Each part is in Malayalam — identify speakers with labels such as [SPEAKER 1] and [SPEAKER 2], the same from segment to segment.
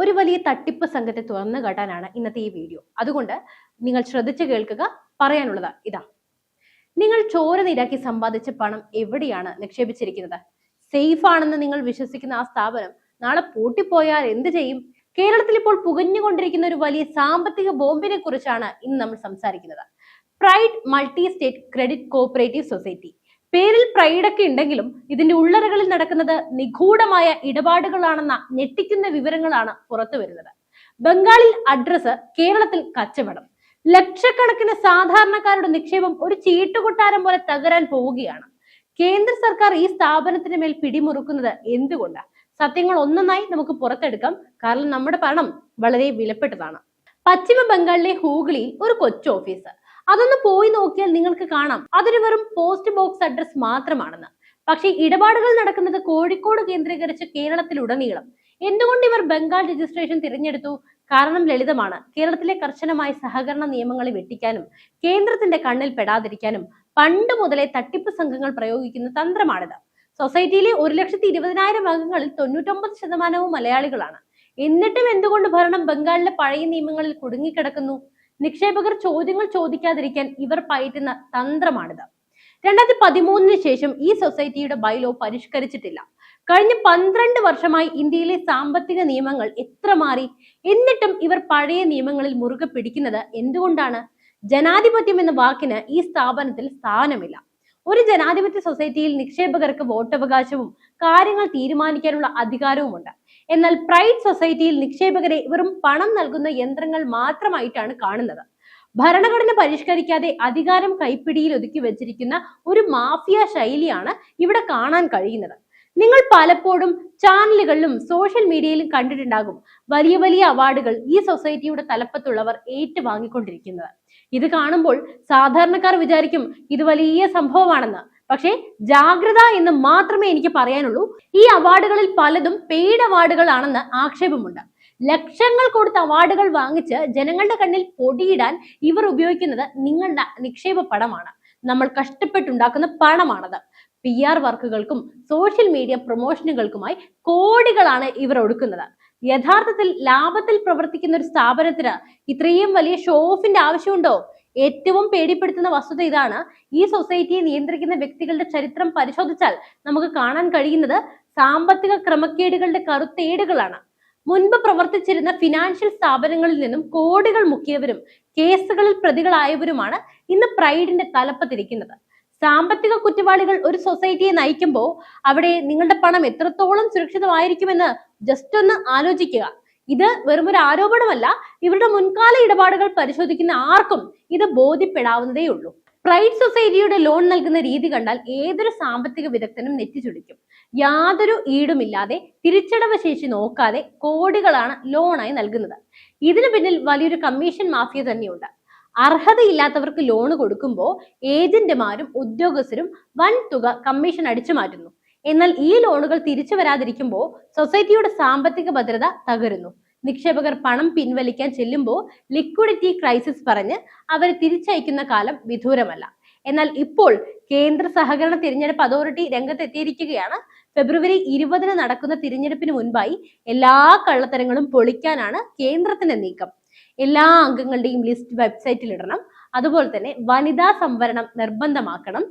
[SPEAKER 1] ഒരു വലിയ തട്ടിപ്പ് സംഘത്തെ തുറന്നു കാട്ടാനാണ് ഇന്നത്തെ ഈ വീഡിയോ. അതുകൊണ്ട് നിങ്ങൾ ശ്രദ്ധിച്ചു കേൾക്കുക. പറയാനുള്ളത് ഇതാ. നിങ്ങൾ ചോര നീരാക്കി സമ്പാദിച്ച പണം എവിടെയാണ് നിക്ഷേപിച്ചിരിക്കുന്നത്? സേഫ് ആണെന്ന് നിങ്ങൾ വിശ്വസിക്കുന്ന ആ സ്ഥാപനം നാളെ പൂട്ടിപ്പോയാൽ എന്ത് ചെയ്യും? കേരളത്തിൽ ഇപ്പോൾ പുകഞ്ഞുകൊണ്ടിരിക്കുന്ന ഒരു വലിയ സാമ്പത്തിക ബോംബിനെ കുറിച്ചാണ് ഇന്ന് നമ്മൾ സംസാരിക്കുന്നത്. Pride multi state credit cooperative society. പേരിൽ പ്രൈഡൊക്കെ ഉണ്ടെങ്കിലും ഇതിന്റെ ഉള്ളറകളിൽ നടക്കുന്നത് നിഗൂഢമായ ഇടപാടുകളാണെന്ന ഞെട്ടിക്കുന്ന വിവരങ്ങളാണ് പുറത്തു വരുന്നത്. ബംഗാളിൽ അഡ്രസ് കേരളത്തിൽ കച്ചവടം. ലക്ഷക്കണക്കിന് സാധാരണക്കാരുടെ നിക്ഷേപം ഒരു ചീട്ടുകൊട്ടാരം പോലെ തകരാൻ പോവുകയാണ്. കേന്ദ്ര സർക്കാർ ഈ സ്ഥാപനത്തിന് മേൽ പിടിമുറുക്കുന്നത് എന്തുകൊണ്ട്? സത്യങ്ങൾ ഒന്നൊന്നായി നമുക്ക് പുറത്തെടുക്കാം. കാരണം നമ്മുടെ പണം വളരെ വിലപ്പെട്ടതാണ്. പശ്ചിമ ബംഗാളിലെ ഹൂഗ്ലിയിൽ ഒരു കൊച്ചു ഓഫീസ് അതൊന്ന് പോയി നോക്കിയാൽ നിങ്ങൾക്ക് കാണാം. അതൊരു വെറും പോസ്റ്റ് ബോക്സ് അഡ്രസ് മാത്രമാണെന്ന്. പക്ഷേ ഇടപാടുകൾ നടക്കുന്നത് കോഴിക്കോട് കേന്ദ്രീകരിച്ച് കേരളത്തിലുടനീളം. എന്തുകൊണ്ട് ഇവർ ബംഗാൾ രജിസ്ട്രേഷൻ തിരഞ്ഞെടുത്തു? കാരണം ലളിതമാണ്. കേരളത്തിലെ കർശനമായ സഹകരണ നിയമങ്ങളെ വെട്ടിക്കാനും കേന്ദ്രത്തിന്റെ കണ്ണിൽ പെടാതിരിക്കാനും പണ്ട് മുതലേ തട്ടിപ്പ് സംഘങ്ങൾ പ്രയോഗിക്കുന്ന തന്ത്രമാണിത്. സൊസൈറ്റിയിലെ ഒരു ലക്ഷത്തി ഇരുപതിനായിരം അംഗങ്ങളിൽ തൊണ്ണൂറ്റൊമ്പത് ശതമാനവും മലയാളികളാണ്. എന്നിട്ടും എന്തുകൊണ്ട് ഭരണം ബംഗാളിലെ പഴയ നിയമങ്ങളിൽ കുടുങ്ങിക്കിടക്കുന്നു? നിക്ഷേപകർ ചോദ്യങ്ങൾ ചോദിക്കാതിരിക്കാൻ ഇവർ പയറ്റുന്ന തന്ത്രമാണിത്. രണ്ടായിരത്തി പതിമൂന്നിന് ശേഷം ഈ സൊസൈറ്റിയുടെ ബൈലോ പരിഷ്കരിച്ചിട്ടില്ല. കഴിഞ്ഞ പന്ത്രണ്ട് വർഷമായി ഇന്ത്യയിലെ സാമ്പത്തിക നിയമങ്ങൾ എത്ര മാറി എന്നിട്ടും ഇവർ പഴയ നിയമങ്ങളിൽ മുറുകെ പിടിക്കുന്നത് എന്തുകൊണ്ടാണ്? ജനാധിപത്യം എന്ന വാക്കിന് ഈ സ്ഥാപനത്തിൽ സ്ഥാനമില്ല. ഒരു ജനാധിപത്യ സൊസൈറ്റിയിൽ നിക്ഷേപകർക്ക് വോട്ടവകാശവും കാര്യങ്ങൾ തീരുമാനിക്കാനുള്ള അധികാരവുമുണ്ട്. എന്നാൽ പ്രൈഡ് സൊസൈറ്റിയിൽ നിക്ഷേപകരെ വെറും പണം നൽകുന്ന യന്ത്രങ്ങൾ മാത്രമായിട്ടാണ് കാണുന്നത്. ഭരണഘടന പരിഷ്കരിക്കാതെ അധികാരം കൈപ്പിടിയിൽ ഒതുക്കി വെച്ചിരിക്കുന്ന ഒരു മാഫിയ ശൈലിയാണ് ഇവിടെ കാണാൻ കഴിയുന്നത്. നിങ്ങൾ പലപ്പോഴും ചാനലുകളിലും സോഷ്യൽ മീഡിയയിലും കണ്ടിട്ടുണ്ടാകും വലിയ വലിയ അവാർഡുകൾ ഈ സൊസൈറ്റിയുടെ തലപ്പത്തുള്ളവർ ഏറ്റുവാങ്ങിക്കൊണ്ടിരിക്കുന്നത്. ഇത് കാണുമ്പോൾ സാധാരണക്കാർ വിചാരിക്കും ഇത് വലിയ സംഭവമാണെന്ന്. പക്ഷേ ജാഗ്രത എന്ന് മാത്രമേ എനിക്ക് പറയാനുള്ളൂ. ഈ അവാർഡുകളിൽ പലതും പെയ്ഡ് അവാർഡുകളാണെന്ന് ആക്ഷേപമുണ്ട്. ലക്ഷങ്ങൾ കൊടുത്ത അവാർഡുകൾ വാങ്ങിച്ച് ജനങ്ങളുടെ കണ്ണിൽ പൊടിയിടാൻ ഇവർ ഉപയോഗിക്കുന്നത് നിങ്ങളുടെ നിക്ഷേപ പണമാണ്. നമ്മൾ കഷ്ടപ്പെട്ടുണ്ടാക്കുന്ന പണമാണത്. പി ആർ വർക്കുകൾക്കും സോഷ്യൽ മീഡിയ പ്രൊമോഷനുകൾക്കുമായി കോടികളാണ് ഇവർ ഒടുക്കുന്നത്. യഥാർത്ഥത്തിൽ ലാഭത്തിൽ പ്രവർത്തിക്കുന്ന ഒരു സ്ഥാപനത്തിന് ഇത്രയും വലിയ ഷോ ഓഫിന്റെ ആവശ്യമുണ്ടോ? ഏറ്റവും പേടിപ്പെടുത്തുന്ന വസ്തുത ഇതാണ് ഈ സൊസൈറ്റിയെ നിയന്ത്രിക്കുന്ന വ്യക്തികളുടെ ചരിത്രം പരിശോധിച്ചാൽ നമുക്ക് കാണാൻ കഴിയുന്നത് സാമ്പത്തിക ക്രമക്കേടുകളുടെ കറുത്തേടുകളാണ്. മുൻപ് പ്രവർത്തിച്ചിരുന്ന ഫിനാൻഷ്യൽ സ്ഥാപനങ്ങളിൽ നിന്നും കോടികൾ മുക്കിയവരും കേസുകളിൽ പ്രതികളായവരുമാണ് ഇന്ന് പ്രൈഡിന്റെ തലപ്പത്തിരിക്കുന്നത്. സാമ്പത്തിക കുറ്റവാളികൾ ഒരു സൊസൈറ്റിയെ നയിക്കുമ്പോൾ അവിടെ നിങ്ങളുടെ പണം എത്രത്തോളം സുരക്ഷിതമായിരിക്കുമെന്ന് ജസ്റ്റ് ഒന്ന് ആലോചിക്കുക. ഇത് വെറും ഒരു ആരോപണമല്ല ഇവരുടെ മുൻകാല ഇടപാടുകൾ പരിശോധിക്കുന്ന ആർക്കും ഇത് ബോധ്യപ്പെടാവുന്നതേ ഉള്ളൂ. പ്രൈഡ് സൊസൈറ്റിയുടെ ലോൺ നൽകുന്ന രീതി കണ്ടാൽ ഏതൊരു സാമ്പത്തിക വിദഗ്ധനും നെറ്റിച്ചുടിക്കും യാതൊരു ഈടുമില്ലാതെ തിരിച്ചടവ് ശേഷി നോക്കാതെ കോടികളാണ് ലോണായി നൽകുന്നത്. ഇതിനു പിന്നിൽ വലിയൊരു കമ്മീഷൻ മാഫിയ തന്നെയുണ്ട്. അർഹതയില്ലാത്തവർക്ക് ലോൺ കൊടുക്കുമ്പോൾ ഏജന്റുമാരും ഉദ്യോഗസ്ഥരും വൻ തുക കമ്മീഷൻ അടിച്ചു മാറ്റുന്നു. എന്നാൽ ഈ ലോണുകൾ തിരിച്ചു വരാതിരിക്കുമ്പോൾ സൊസൈറ്റിയുടെ സാമ്പത്തിക ഭദ്രത തകരുന്നു. നിക്ഷേപകർ പണം പിൻവലിക്കാൻ ചെല്ലുമ്പോൾ ലിക്വിഡിറ്റി ക്രൈസിസ് പറഞ്ഞ് അവരെ തിരിച്ചയക്കുന്ന കാലം വിദൂരമല്ല. എന്നാൽ ഇപ്പോൾ കേന്ദ്ര സഹകരണ തിരഞ്ഞെടുപ്പ് അതോറിറ്റി രംഗത്തെത്തിയിരിക്കുകയാണ്. ഫെബ്രുവരി ഇരുപതിന് നടക്കുന്ന തിരഞ്ഞെടുപ്പിന് മുൻപായി എല്ലാ കള്ളത്തരങ്ങളും പൊളിക്കാനാണ് കേന്ദ്രത്തിന്റെ നീക്കം. എല്ലാ അംഗങ്ങളുടെയും ലിസ്റ്റ് വെബ്സൈറ്റിൽ ഇടണം. അതുപോലെ തന്നെ വനിതാ സംവരണം നിർബന്ധമാക്കണം.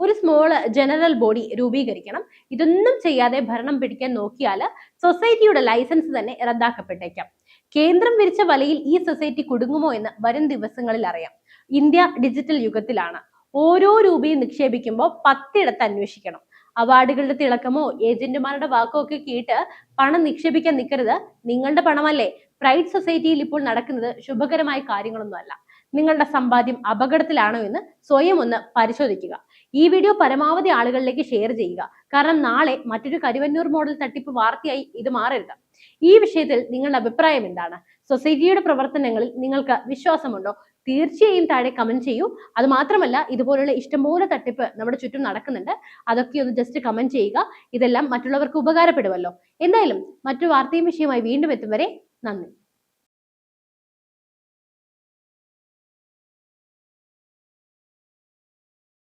[SPEAKER 1] ഒരു സ്മോൾ ജനറൽ ബോഡി രൂപീകരിക്കണം. ഇതൊന്നും ചെയ്യാതെ ഭരണം പിടിക്കാൻ നോക്കിയാൽ സൊസൈറ്റിയുടെ ലൈസൻസ് തന്നെ റദ്ദാക്കപ്പെട്ടേക്കാം. കേന്ദ്രം വിരിച്ച വലയിൽ ഈ സൊസൈറ്റി കുടുങ്ങുമോ എന്ന് വരും ദിവസങ്ങളിൽ അറിയാം. ഇന്ത്യ ഡിജിറ്റൽ യുഗത്തിലാണ്. ഓരോ രൂപയും നിക്ഷേപിക്കുമ്പോൾ പത്തിടത്ത് അന്വേഷിക്കണം. അവാർഡുകളുടെ തിളക്കമോ ഏജന്റുമാരുടെ വാക്കോ ഒക്കെ കേട്ട് പണം നിക്ഷേപിക്കാൻ നിൽക്കരുത് നിങ്ങളുടെ പണമല്ലേ? പ്രൈഡ് സൊസൈറ്റിയിൽ ഇപ്പോൾ നടക്കുന്നത് ശുഭകരമായ കാര്യങ്ങളൊന്നുമല്ല നിങ്ങളുടെ സമ്പാദ്യം അപകടത്തിലാണോ എന്ന് സ്വയം ഒന്ന് പരിശോധിക്കുക. ഈ വീഡിയോ പരമാവധി ആളുകളിലേക്ക് ഷെയർ ചെയ്യുക. കാരണം നാളെ മറ്റൊരു കരുവന്നൂർ മോഡൽ തട്ടിപ്പ് വാർത്തയായി ഇത് മാറരുത്. ഈ വിഷയത്തിൽ നിങ്ങളുടെ അഭിപ്രായം എന്താണ്? സൊസൈറ്റിയുടെ പ്രവർത്തനങ്ങളിൽ നിങ്ങൾക്ക് വിശ്വാസമുണ്ടോ? തീർച്ചയായും താഴെ കമന്റ് ചെയ്യൂ. അത് മാത്രമല്ല ഇതുപോലുള്ള ഇഷ്ടംപോലെ തട്ടിപ്പ് നമ്മുടെ ചുറ്റും നടക്കുന്നുണ്ട്. അതൊക്കെ ഒന്ന് ജസ്റ്റ് കമന്റ് ചെയ്യുക. ഇതെല്ലാം മറ്റുള്ളവർക്ക് ഉപകാരപ്പെടുമല്ലോ. എന്തായാലും മറ്റു വാർത്തയും വിഷയമായി വീണ്ടും എത്തും വരെ നന്ദി.